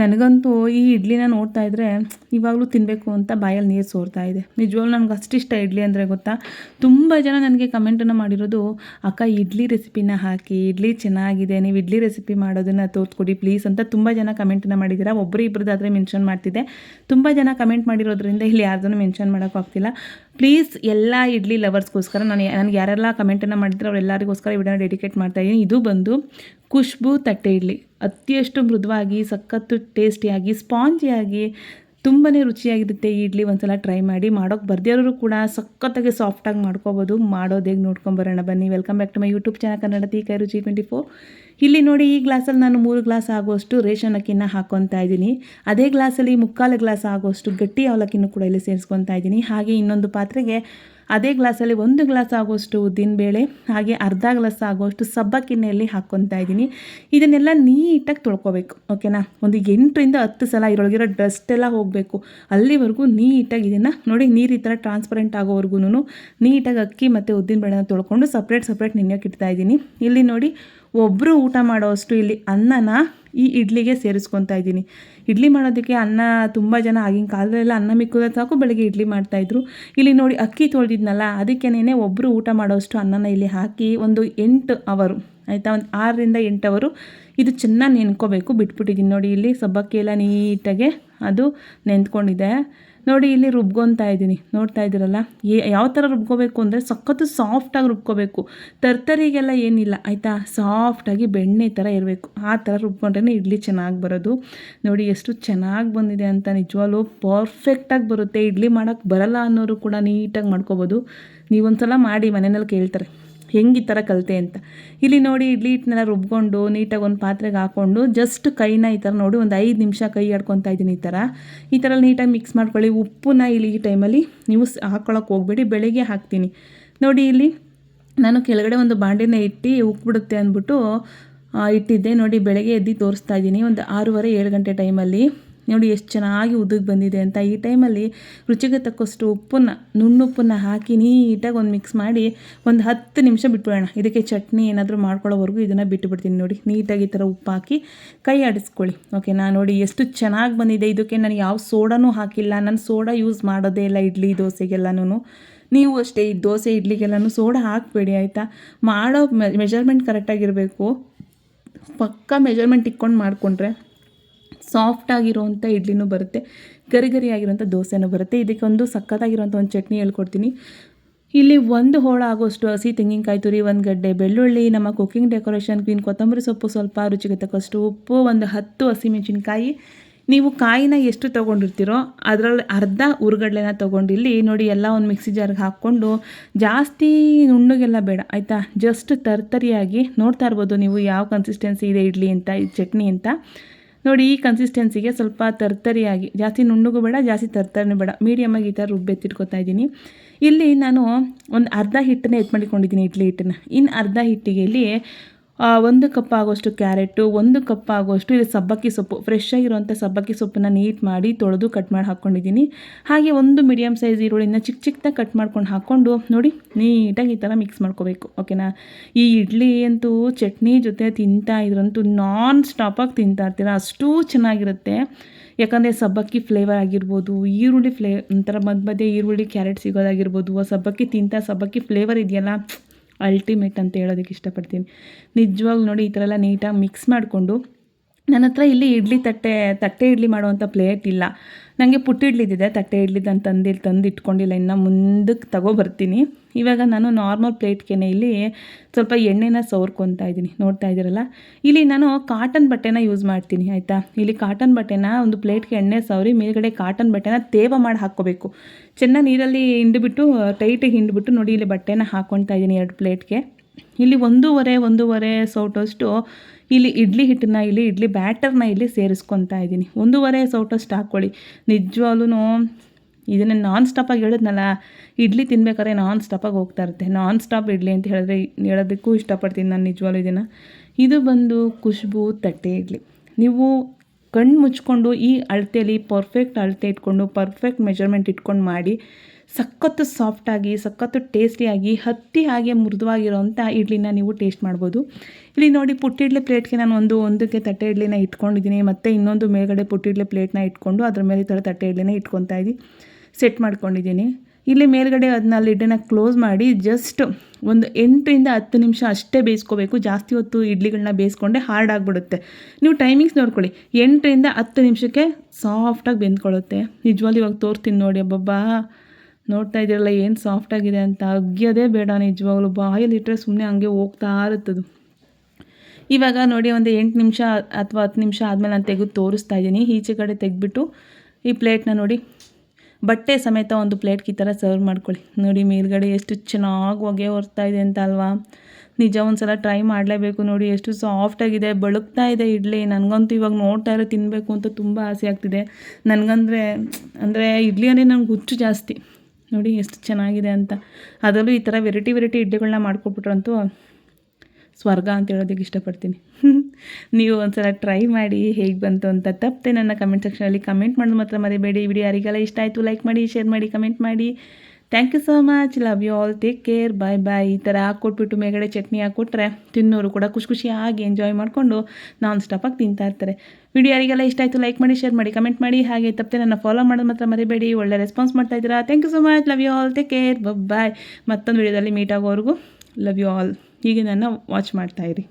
ನನಗಂತೂ ಈ ಇಡ್ಲಿನ ನೋಡ್ತಾ ಇದ್ದರೆ ಇವಾಗಲೂ ತಿನ್ನಬೇಕು ಅಂತ ಬಾಯಲ್ಲಿ ನೀರು ಸೋರ್ತಾ ಇದೆ. ನಿಜವಾಗ್ಲೂ ನನಗೆ ಅಷ್ಟಿಷ್ಟ ಇಡ್ಲಿ ಅಂದರೆ ಗೊತ್ತಾ? ತುಂಬ ಜನ ನನಗೆ ಕಮೆಂಟನ್ನು ಮಾಡಿರೋದು, ಅಕ್ಕ ಇಡ್ಲಿ ರೆಸಿಪಿನ ಹಾಕಿ, ಇಡ್ಲಿ ಚೆನ್ನಾಗಿದೆ, ನೀವು ಇಡ್ಲಿ ರೆಸಿಪಿ ಮಾಡೋದನ್ನು ತೋರಿಸ್ಕೊಡಿ ಪ್ಲೀಸ್ ಅಂತ ತುಂಬ ಜನ ಕಮೆಂಟನ್ನು ಮಾಡಿದ್ದೀರಾ? ಒಬ್ಬರು ಇಬ್ಬರದಾದರೆ ಮೆನ್ಷನ್ ಮಾಡ್ತಿದ್ದೆ. ತುಂಬ ಜನ ಕಮೆಂಟ್ ಮಾಡಿರೋದ್ರಿಂದ ಇಲ್ಲಿ ಯಾರ್ದನ್ನು ಮೆನ್ಷನ್ ಮಾಡೋಕ್ಕಾಗ್ತಿಲ್ಲ. ಪ್ಲೀಸ್ ಎಲ್ಲ ಇಡ್ಲಿ ಲವರ್ಸ್ಗೋಸ್ಕರ ನಾನು ನನಗೆ ಯಾರೆಲ್ಲ ಕಮೆಂಟನ್ನು ಮಾಡಿದ್ರೆ ಅವರೆಲ್ಲರಿಗೋಸ್ಕರ ವಿಡಿಯೋನ ಡೆಡಿಕೇಟ್ ಮಾಡ್ತಾಯಿದ್ದೀನಿ ಇದು ಬಂದು ಖುಷ್ಬು ತಟ್ಟೆ ಇಡ್ಲಿ. ಅತಿಯಷ್ಟು ಮೃದುವಾಗಿ, ಸಖತ್ತು, ಟೇಸ್ಟಿಯಾಗಿ, ಸ್ಪಾಂಜಿಯಾಗಿ ತುಂಬಾ ರುಚಿಯಾಗಿರುತ್ತೆ ಈ ಇಡ್ಲಿ ಒಂದ್ಸಲ ಟ್ರೈ ಮಾಡಿ. ಮಾಡೋಕ್ಕೆ ಬರ್ದಿರೋರು ಕೂಡ ಸಖತ್ತಾಗಿ ಸಾಫ್ಟಾಗಿ ಮಾಡ್ಕೋಬೋದು. ಮಾಡೋದು ಹೇಗೆ ನೋಡ್ಕೊಂಬರೋಣ ಬನ್ನಿ. Welcome back to my YouTube channel Kannada Kai Ruchi twenty four ಇಲ್ಲಿ ನೋಡಿ ಈ ಗ್ಲಾಸಲ್ಲಿ ನಾನು ಮೂರು ಗ್ಲಾಸ್ ಆಗುವಷ್ಟು ರೇಷನ್ ಅಕ್ಕಿನ ಹಾಕ್ಕೊತಾ ಇದ್ದೀನಿ. ಅದೇ ಗ್ಲಾಸಲ್ಲಿ ಮುಕ್ಕಾಲು ಗ್ಲಾಸ್ ಆಗುವಷ್ಟು ಗಟ್ಟಿ ಅವಲಕ್ಕಿನೂ ಕೂಡ ಇಲ್ಲಿ ಸೇರಿಸ್ಕೊತಾ ಇದ್ದೀನಿ. ಹಾಗೆ ಇನ್ನೊಂದು ಪಾತ್ರೆಗೆ ಅದೇ ಗ್ಲಾಸಲ್ಲಿ ಒಂದು ಗ್ಲಾಸ್ ಆಗೋಷ್ಟು ಉದ್ದಿನಬೇಳೆ, ಹಾಗೆ ಅರ್ಧ ಗ್ಲಾಸ್ ಆಗೋಷ್ಟು ಸಬ್ಬಕ್ಕಿನೆಯಲ್ಲಿ ಹಾಕ್ಕೊತಾ ಇದ್ದೀನಿ. ಇದನ್ನೆಲ್ಲ ನೀಟಾಗಿ ತೊಳ್ಕೊಬೇಕು, ಓಕೆನಾ? ಒಂದು ಎಂಟರಿಂದ ಹತ್ತು ಸಲ ಇದರೊಳಗಿರೋ ಡಸ್ಟ್ ಎಲ್ಲ ಹೋಗಬೇಕು. ಅಲ್ಲಿವರೆಗೂ ನೀಟಾಗಿ ಇದನ್ನು ನೋಡಿ, ನೀರು ಈ ಥರ ಟ್ರಾನ್ಸ್ಪರೆಂಟ್ ಆಗೋವರೆಗೂ ನೀಟಾಗಿ ಅಕ್ಕಿ ಮತ್ತು ಉದ್ದಿನಬೇಳೆನ ತೊಳ್ಕೊಂಡು ಸಪ್ರೇಟ್ ಸಪ್ರೇಟ್ ನೆನೆಯೋಕೆ ಇಡ್ತಾಯಿದ್ದೀನಿ ಇಲ್ಲಿ ನೋಡಿ ಒಬ್ಬರು ಊಟ ಮಾಡೋವಷ್ಟು ಇಲ್ಲಿ ಅನ್ನನ ಈ ಇಡ್ಲಿಗೆ ಸೇರಿಸ್ಕೊತಾ ಇದ್ದೀನಿ. ಇಡ್ಲಿ ಮಾಡೋದಕ್ಕೆ ಅನ್ನ ತುಂಬ ಜನ ಆಗಿನ ಕಾಲದಲ್ಲೆಲ್ಲ ಅನ್ನ ಮಿಕ್ಕಿದ್ರೆ ಸಾಕು ಬೆಳಗ್ಗೆ ಇಡ್ಲಿ ಮಾಡ್ತಾಯಿದ್ರು ಇಲ್ಲಿ ನೋಡಿ ಅಕ್ಕಿ ತೊಳೆದಿದ್ನಲ್ಲ ಅದಕ್ಕೇನೆ ಒಬ್ಬರು ಊಟ ಮಾಡೋವಷ್ಟು ಅನ್ನನ ಇಲ್ಲಿ ಹಾಕಿ ಒಂದು ಎಂಟು ಅವರು, ಆಯಿತಾ? ಒಂದು ಆರರಿಂದ ಎಂಟು ಅವರು ಇದು ಚೆನ್ನಾಗಿ ನೆನ್ಕೋಬೇಕು. ಬಿಟ್ಬಿಟ್ಟಿದ್ದೀನಿ ನೋಡಿ ಇಲ್ಲಿ ಸಬ್ಬಕ್ಕಿ ಎಲ್ಲ ನೀಟಾಗೆ ಅದು ನೆಂದ್ಕೊಂಡಿದೆ ನೋಡಿ, ಇಲ್ಲಿ ರುಬ್ಕೊತಾ ಇದ್ದೀನಿ. ನೋಡ್ತಾ ಇದ್ದೀರಲ್ಲ? ಯಾವ ಥರ ರುಬ್ಕೋಬೇಕು ಅಂದರೆ ಸಖತ್ತು ಸಾಫ್ಟಾಗಿ ರುಬ್ಕೋಬೇಕು. ತರ್ತರಿಗೆಲ್ಲ ಏನಿಲ್ಲ, ಆಯಿತಾ? ಸಾಫ್ಟಾಗಿ ಬೆಣ್ಣೆ ಥರ ಇರಬೇಕು. ಆ ಥರ ರುಬ್ಕೊಂಡ್ರೆ ಇಡ್ಲಿ ಚೆನ್ನಾಗಿ ಬರೋದು. ನೋಡಿ, ಎಷ್ಟು ಚೆನ್ನಾಗಿ ಬಂದಿದೆ ಅಂತ ನಿಜವಾಗ್ಲೂ ಪರ್ಫೆಕ್ಟಾಗಿ ಬರುತ್ತೆ. ಇಡ್ಲಿ ಮಾಡೋಕ್ಕೆ ಬರಲ್ಲ ಅನ್ನೋರು ಕೂಡ ನೀಟಾಗಿ ಮಾಡ್ಕೋಬೋದು. ನೀವೊಂದ್ಸಲ ಮಾಡಿ ಮನೆಯಲ್ಲಿ ಕೇಳ್ತಾರೆ. ಹೆಂಗೆ ಈ ಥರ ಕಲಿತೆ ಅಂತ. ಇಲ್ಲಿ ನೋಡಿ ಇಡ್ಲಿ ಹಿಟ್ಟನ್ನೆಲ್ಲ ರುಬ್ಕೊಂಡು ನೀಟಾಗಿ ಒಂದು ಪಾತ್ರೆಗೆ ಹಾಕ್ಕೊಂಡು ಜಸ್ಟ್ ಕೈನ ಈ ಥರ ನೋಡಿ ಒಂದು ಐದು ನಿಮಿಷ ಕೈ ಆಡ್ಕೊತಾ ಇದ್ದೀನಿ ಈ ಥರ ಈ ಥರ ನೀಟಾಗಿ ಮಿಕ್ಸ್ ಮಾಡ್ಕೊಳ್ಳಿ. ಉಪ್ಪನ್ನ ಇಲ್ಲಿ ಈ ಟೈಮಲ್ಲಿ ನೀವು ಹಾಕ್ಕೊಳಕ್ಕೆ ಹೋಗ್ಬೇಡಿ. ಬೆಳಗ್ಗೆ ಹಾಕ್ತೀನಿ. ನೋಡಿ ಇಲ್ಲಿ ನಾನು ಕೆಳಗಡೆ ಒಂದು ಬಾಂಡೆನ ಇಟ್ಟು ಉಪ್ಪಿಬಿಡುತ್ತೆ ಅಂದ್ಬಿಟ್ಟು ಇಟ್ಟಿದ್ದೆ. ನೋಡಿ ಬೆಳಗ್ಗೆ ಎದ್ದು ತೋರಿಸ್ತಾ ಇದ್ದೀನಿ. ಒಂದು ಆರೂವರೆ ಏಳು ಗಂಟೆ ಟೈಮಲ್ಲಿ ನೋಡಿ ಎಷ್ಟು ಚೆನ್ನಾಗಿ ಉದ್ದಕ್ಕೆ ಬಂದಿದೆ ಅಂತ ಈ ಟೈಮಲ್ಲಿ ರುಚಿಗೆ ತಕ್ಕಷ್ಟು ಉಪ್ಪನ್ನು, ನುಣ್ಣುಪ್ಪನ್ನು ಹಾಕಿ ನೀಟಾಗಿ ಒಂದು ಮಿಕ್ಸ್ ಮಾಡಿ ಒಂದು ಹತ್ತು ನಿಮಿಷ ಬಿಟ್ಬಿಡೋಣ. ಇದಕ್ಕೆ ಚಟ್ನಿ ಏನಾದರೂ ಮಾಡ್ಕೊಳ್ಳೋವರೆಗೂ ಇದನ್ನು ಬಿಟ್ಟುಬಿಡ್ತೀನಿ ನೋಡಿ. ನೀಟಾಗಿ ಈ ಥರ ಉಪ್ಪು ಹಾಕಿ ಕೈ ಆಡಿಸ್ಕೊಳ್ಳಿ. ಓಕೆನಾ ನೋಡಿ ಎಷ್ಟು ಚೆನ್ನಾಗಿ ಬಂದಿದೆ. ಇದಕ್ಕೆ ನಾನು ಯಾವ ಸೋಡಾನೂ ಹಾಕಿಲ್ಲ. ನಾನು ಸೋಡಾ ಯೂಸ್ ಮಾಡೋದೇ ಇಲ್ಲ ಇಡ್ಲಿ ದೋಸೆಗೆಲ್ಲನೂ ನೀವು ಅಷ್ಟೇ ಈ ದೋಸೆ, ಇಡ್ಲಿಗೆಲ್ಲನೂ ಸೋಡಾ ಹಾಕಬೇಡಿ, ಆಯಿತಾ? ಮಾಡೋ ಮೆಜರ್ಮೆಂಟ್ ಕರೆಕ್ಟಾಗಿರಬೇಕು ಪಕ್ಕ ಮೆಜರ್ಮೆಂಟ್ ಇಕ್ಕೊಂಡು ಮಾಡಿಕೊಂಡ್ರೆ ಸಾಫ್ಟಾಗಿರೋವಂಥ ಇಡ್ಲಿನೂ ಬರುತ್ತೆ, ಗರಿ ಗರಿ ಆಗಿರೋಂಥ ದೋಸೆನೂ ಬರುತ್ತೆ. ಇದಕ್ಕೆ ಒಂದು ಸಕ್ಕತ್ತಾಗಿರೋಂಥ ಒಂದು ಚಟ್ನಿ ಹೇಳ್ಕೊಡ್ತೀನಿ. ಇಲ್ಲಿ ಒಂದು ಹೋಳ ಆಗೋಷ್ಟು ಹಸಿ ತೆಂಗಿನಕಾಯಿ ತುರಿ, ಒಂದು ಗಡ್ಡೆ ಬೆಳ್ಳುಳ್ಳಿ, ನಮ್ಮ ಕುಕ್ಕಿಂಗ್ ಡೆಕೋರೇಷನ್ ಕ್ವೀನ್ ಕೊತ್ತಂಬರಿ ಸೊಪ್ಪು ಸ್ವಲ್ಪ ರುಚಿಗೆ ತಕ್ಕಷ್ಟು ಉಪ್ಪು, ಒಂದು ಹತ್ತು ಹಸಿಮೆಣಸಿನ್ಕಾಯಿ. ನೀವು ಕಾಯಿನ ಎಷ್ಟು ತೊಗೊಂಡಿರ್ತೀರೋ ಅದರಲ್ಲಿ ಅರ್ಧ ಉರುಗಡ್ಲೆನ ತೊಗೊಂಡಿಲ್ಲಿ ನೋಡಿ ಎಲ್ಲ ಒಂದು ಮಿಕ್ಸಿ ಜಾರ್ಗೆ ಹಾಕ್ಕೊಂಡು ಜಾಸ್ತಿ ನುಣ್ಣಗೆಲ್ಲ ಬೇಡ, ಆಯಿತಾ? ಜಸ್ಟ್ ತರ್ತರಿಯಾಗಿ ನೋಡ್ತಾ ಇರ್ಬೋದು ನೀವು ಯಾವ ಕನ್ಸಿಸ್ಟೆನ್ಸಿ ಇದೆ ಇಡ್ಲಿ ಅಂತ, ಈ ಚಟ್ನಿ ಅಂತ. ನೋಡಿ, ಈ ಕನ್ಸಿಸ್ಟೆನ್ಸಿಗೆ ಸ್ವಲ್ಪ ತರ್ತರಿಯಾಗಿ, ಜಾಸ್ತಿ ನುಣ್ಣಗೂ ಬೇಡ ಜಾಸ್ತಿ ತರ್ತರಿನೂ ಬೇಡ. ಮೀಡಿಯಮಾಗಿ ಈ ಥರ ರುಬ್ಬೆತ್ತಿಟ್ಕೊತಾ ಇದ್ದೀನಿ. ಇಲ್ಲಿ ನಾನು ಒಂದು ಅರ್ಧ ಹಿಟ್ಟನ್ನೇ ಎತ್ ಮಾಡಿಕೊಂಡಿದ್ದೀನಿ ಇಡ್ಲಿ ಹಿಟ್ಟನ್ನು. ಇನ್ನು ಅರ್ಧ ಹಿಟ್ಟಿಗೆ ಇಲ್ಲಿ ಒಂದು ಕಪ್ ಆಗೋಷ್ಟು ಕ್ಯಾರೆಟು, ಒಂದು ಕಪ್ ಆಗೋಷ್ಟು ಇದು ಸಬ್ಬಕ್ಕಿ ಸೊಪ್ಪು. ಫ್ರೆಶ್ ಆಗಿರುವಂಥ ಸಬ್ಬಕ್ಕಿ ಸೊಪ್ಪನ್ನು ನೀಟ್ ಮಾಡಿ ತೊಳೆದು ಕಟ್ ಮಾಡಿ ಹಾಕ್ಕೊಂಡಿದ್ದೀನಿ ಹಾಗೆ ಒಂದು ಮೀಡಿಯಮ್ ಸೈಜ್ ಈರುಳ್ಳಿನ ಚಿಕ್ಕ ಚಿಕ್ಕದಾಗಿ ಕಟ್ ಮಾಡ್ಕೊಂಡು ಹಾಕ್ಕೊಂಡು ನೋಡಿ, ನೀಟಾಗಿ ಈ ಥರ ಮಿಕ್ಸ್ ಮಾಡ್ಕೋಬೇಕು ಓಕೆನಾ ಈ ಇಡ್ಲಿ ಅಂತೂ ಚಟ್ನಿ ಜೊತೆ ತಿಂತಾ ಇದ್ರಂತೂ ನಾನ್ ಸ್ಟಾಪಾಗಿ ತಿಂತಾ ಇರ್ತೀರ, ಅಷ್ಟು ಚೆನ್ನಾಗಿರುತ್ತೆ. ಯಾಕಂದರೆ ಸಬ್ಬಕ್ಕಿ ಫ್ಲೇವರ್ ಆಗಿರ್ಬೋದು, ಈರುಳ್ಳಿ ಫ್ಲೇ ಒಂಥರ ಮಧ್ಯ ಮಧ್ಯೆ ಈರುಳ್ಳಿ ಕ್ಯಾರೆಟ್ ಸಿಗೋದಾಗಿರ್ಬೋದು ಸಬ್ಬಕ್ಕಿ ತಿಂತ ಸಬ್ಬಕ್ಕಿ ಫ್ಲೇವರ್ ಇದೆಯಲ್ಲ ಅಲ್ಟಿಮೇಟ್ ಅಂತ ಹೇಳೋದಕ್ಕೆ ಇಷ್ಟಪಡ್ತೀನಿ. ನಿಜವಾಗ್ಲೂ ನೋಡಿ ಈ ಥರ ಎಲ್ಲ ನೀಟಾಗಿ ಮಿಕ್ಸ್ ಮಾಡಿಕೊಂಡು ನನ್ನ ಹತ್ರ ಇಲ್ಲಿ ಇಡ್ಲಿ ತಟ್ಟೆ ತಟ್ಟೆ ಇಡ್ಲಿ ಮಾಡುವಂಥ ಪ್ಲೇಟ್ ಇಲ್ಲ. ನನಗೆ ಪುಟ್ಟ ಇಡ್ಲಿದ್ದಿದೆ ತಟ್ಟೆ ಇಡ್ಲಿದ್ದು ಅಂತ ತಂದು ತಂದು ಇಟ್ಕೊಂಡಿಲ್ಲ ಇನ್ನು ಮುಂದಕ್ಕೆ ತಗೊಬರ್ತೀನಿ. ಇವಾಗ ನಾನು ನಾರ್ಮಲ್ ಪ್ಲೇಟ್ಗೆ ಇಲ್ಲಿ ಸ್ವಲ್ಪ ಎಣ್ಣೆನ ಸವರ್ಕೊತಾ ಇದ್ದೀನಿ. ನೋಡ್ತಾ ಇದ್ದೀರಲ್ಲ? ಇಲ್ಲಿ ನಾನು ಕಾಟನ್ ಬಟ್ಟೆನ ಯೂಸ್ ಮಾಡ್ತೀನಿ, ಆಯಿತಾ? ಇಲ್ಲಿ ಕಾಟನ್ ಬಟ್ಟೆನ ಒಂದು ಪ್ಲೇಟ್ಗೆ ಎಣ್ಣೆ ಸವರಿ, ಮೇಲ್ಗಡೆ ಕಾಟನ್ ಬಟ್ಟೆನ ತೇವ ಮಾಡಿ ಹಾಕ್ಕೋಬೇಕು. ಚೆನ್ನಾಗಿ ನೀರಲ್ಲಿ ಹಿಂಡ್ಬಿಟ್ಟು ಟೈಟಾಗಿ ಹಿಂಡ್ಬಿಟ್ಟು ನೋಡಿ ಇಲ್ಲಿ ಬಟ್ಟೆನ ಹಾಕ್ಕೊತಾ ಇದ್ದೀನಿ ಎರಡು ಪ್ಲೇಟ್ಗೆ ಇಲ್ಲಿ ಒಂದೂವರೆ ಒಂದೂವರೆ ಸೌಟಷ್ಟು ಇಲ್ಲಿ ಇಡ್ಲಿ ಹಿಟ್ಟನ್ನ, ಇಲ್ಲಿ ಇಡ್ಲಿ ಬ್ಯಾಟರ್ನ ಇಲ್ಲಿ ಸೇರಿಸ್ಕೊತಾ ಇದ್ದೀನಿ. ಒಂದೂವರೆ ಸೌಟಷ್ಟು ಹಾಕ್ಕೊಳ್ಳಿ. ನಿಜವಾಗ್ಲೂ ಇದನ್ನು ನಾನ್ ಸ್ಟಾಪಾಗಿ ಹೇಳಿದ್ನಲ್ಲ, ಇಡ್ಲಿ ತಿನ್ಬೇಕಾದ್ರೆ ನಾನ್ ಸ್ಟಾಪಾಗಿ ಹೋಗ್ತಾ ಇರುತ್ತೆ. ನಾನ್ ಸ್ಟಾಪ್ ಇಡ್ಲಿ ಅಂತ ಹೇಳಿದ್ರೆ ಹೇಳೋದಕ್ಕೂ ಇಷ್ಟಪಡ್ತೀನಿ ನಾನು ನಿಜವಾಗ್ಲೂ ಇದನ್ನು. ಇದು ಬಂದು ಖುಷ್ಬು, ತಟ್ಟೆ ಇಡ್ಲಿ. ನೀವು ಕಣ್ಣು ಮುಚ್ಕೊಂಡು ಈ ಅಳತೆಯಲ್ಲಿ ಪರ್ಫೆಕ್ಟ್ ಅಳತೆ ಇಟ್ಕೊಂಡು ಪರ್ಫೆಕ್ಟ್ ಮೆಜರ್ಮೆಂಟ್ ಇಟ್ಕೊಂಡು ಮಾಡಿ ಸಖತ್ತು ಸಾಫ್ಟಾಗಿ ಸಖತ್ತು ಟೇಸ್ಟಿಯಾಗಿ ಹತ್ತಿ ಹಾಗೆ ಮೃದುವಾಗಿರೋಂಥ ಇಡ್ಲಿನ ನೀವು ಟೇಸ್ಟ್ ಮಾಡ್ಬೋದು. ಇಲ್ಲಿ ನೋಡಿ ಪುಟ್ಟಿಡ್ಲೆ ಪ್ಲೇಟ್ಗೆ ನಾನು ಒಂದು ಒಂದಕ್ಕೆ ತಟ್ಟೆ ಇಡ್ಲಿನ ಇಟ್ಕೊಂಡಿದ್ದೀನಿ. ಮತ್ತು ಇನ್ನೊಂದು ಮೇಲ್ಗಡೆ ಪುಟ್ಟಿಡ್ಲೆ ಪ್ಲೇಟ್ನ ಇಟ್ಕೊಂಡು ಅದ್ರ ಮೇಲೆ ಥರ ತಟ್ಟೆ ಇಡ್ಲಿನ ಇಟ್ಕೊತಾ ಇದ್ದೀನಿ. ಸೆಟ್ ಮಾಡ್ಕೊಂಡಿದ್ದೀನಿ. ಇಲ್ಲಿ ಮೇಲ್ಗಡೆ ಅದನ್ನ ಲಿಡ್ಡನ್ನ ಕ್ಲೋಸ್ ಮಾಡಿ ಜಸ್ಟ್ ಒಂದು ಎಂಟರಿಂದ ಹತ್ತು ನಿಮಿಷ ಅಷ್ಟೇ ಬೇಯಿಸ್ಕೋಬೇಕು. ಜಾಸ್ತಿ ಹೊತ್ತು ಇಡ್ಲಿಗಳನ್ನ ಬೇಯಿಸ್ಕೊಂಡೆ ಹಾರ್ಡ್ ಆಗಿಬಿಡುತ್ತೆ. ನೀವು ಟೈಮಿಂಗ್ಸ್ ನೋಡ್ಕೊಳ್ಳಿ. ಎಂಟರಿಂದ ಹತ್ತು ನಿಮಿಷಕ್ಕೆ ಸಾಫ್ಟಾಗಿ ಬೆಂದ್ಕೊಳ್ಳುತ್ತೆ. ನಿಜವಾಗ್ಲೂ ಇವಾಗ ತೋರ್ತೀನಿ ನೋಡಿ ಅಬ್ಬಬ್ಬಾ. ನೋಡ್ತಾ ಇದ್ದೀರಲ್ಲ, ಏನು ಸಾಫ್ಟಾಗಿದೆ ಅಂತ. ಅಗ್ಯೋದೇ ಬೇಡ ನಿಜವಾಗ್ಲೂ. ಬಾಯಲ್ಲಿ ಇಟ್ಟರೆ ಸುಮ್ಮನೆ ಹಂಗೆ ಹೋಗ್ತಾ ಇರುತ್ತದು. ಇವಾಗ ನೋಡಿ, ಒಂದು ಎಂಟು ನಿಮಿಷ ಅಥವಾ ಹತ್ತು ನಿಮಿಷ ಆದಮೇಲೆ ನಾನು ತೆಗೆದು ತೋರಿಸ್ತಾ ಇದ್ದೀನಿ. ಈಚೆ ಕಡೆ ತೆಗೆದ್ಬಿಟ್ಟು ಈ ಪ್ಲೇಟ್ನ ನೋಡಿ. ಬಟ್ಟೆ ಸಮೇತ ಒಂದು ಪ್ಲೇಟ್ಗೆ ಈ ಥರ ಸರ್ವ್ ಮಾಡ್ಕೊಳ್ಳಿ. ನೋಡಿ, ಮೇಲ್ಗಡೆ ಎಷ್ಟು ಚೆನ್ನಾಗಿ ಹೊಗೆ ಹೊರ್ತಾ ಇದೆ ಅಂತ ಅಲ್ವಾ? ನಿಜ ಒಂದು ಸಲ ಟ್ರೈ ಮಾಡಲೇಬೇಕು ನೋಡಿ. ಎಷ್ಟು ಸಾಫ್ಟಾಗಿದೆ ಬಳುಕ್ತಾ ಇದೆ ಇಡ್ಲಿ. ನನಗಂತೂ ಇವಾಗ ನೋಡ್ತಾ ಇರೋ ತಿನ್ನಬೇಕು ಅಂತ ತುಂಬ ಆಸೆ ಆಗ್ತಿದೆ. ನನಗಂದರೆ, ಅಂದರೆ ಇಡ್ಲಿ ಅಂದರೆ ನನಗೆ ಹುಚ್ಚು ಜಾಸ್ತಿ. ನೋಡಿ ಎಷ್ಟು ಚೆನ್ನಾಗಿದೆ ಅಂತ. ಅದರಲ್ಲೂ ಈ ಥರ ವೆರೈಟಿ ವೆರೈಟಿ ಇಡ್ಲಿಗಳನ್ನ ಮಾಡ್ಕೊಬಿಟ್ರಂತೂ ಸ್ವರ್ಗ ಅಂತ ಹೇಳೋದಕ್ಕೆ ಇಷ್ಟಪಡ್ತೀನಿ. ನೀವು ಒಂದ್ಸಲ ಟ್ರೈ ಮಾಡಿ ಹೇಗೆ ಬಂತು ಅಂತ ತಪ್ಪದೆ ನನ್ನ ಕಮೆಂಟ್ ಸೆಕ್ಷನಲ್ಲಿ ಕಮೆಂಟ್ ಮಾಡೋದು ಮಾತ್ರ ಮರಿಬೇಡಿ. ವಿಡಿಯೋ ಯಾರಿಗೆಲ್ಲ ಇಷ್ಟ ಆಯಿತು ಲೈಕ್ ಮಾಡಿ ಶೇರ್ ಮಾಡಿ ಕಮೆಂಟ್ ಮಾಡಿ. Thank you so much love you all take care bye bye ಈ ಥರ ಹಾಕ್ಕೊಟ್ಬಿಟ್ಟು ಮೇಗಡೆ ಚಟ್ನಿ ಹಾಕ್ಕೊಟ್ರೆ ತಿನ್ನೋರು ಕೂಡ ಖುಷಿ ಖುಷಿಯಾಗಿ ಎಂಜಾಯ್ ಮಾಡಿಕೊಂಡು ನಾನ್ ಸ್ಟಾಪಾಗಿ ತಿಂತಾ ಇರ್ತಾರೆ. ವಿಡಿಯೋ ಯಾರಿಗೆಲ್ಲ ಇಷ್ಟ ಆಯಿತು ಲೈಕ್ ಮಾಡಿ ಶೇರ್ ಮಾಡಿ ಕಮೆಂಟ್ ಮಾಡಿ. ಹಾಗೆ ತಪ್ಪದೆ ನನ್ನ ಫಾಲೋ ಮಾಡೋದು ಮಾತ್ರ ಮರಿಬೇಡಿ. ಒಳ್ಳೆ ರೆಸ್ಪಾನ್ಸ್ ಮಾಡ್ತಾ ಇದ್ದೀರಾ? Thank you so much love you all take care bye ಮತ್ತೊಂದು ವಿಡಿಯೋದಲ್ಲಿ ಮೀಟ್ ಆಗೋವರೆಗೂ ಲವ್ ಯು ಆಲ್ ಹೀಗೆ ನನ್ನ ವಾಚ್ ಮಾಡ್ತಾಯಿರಿ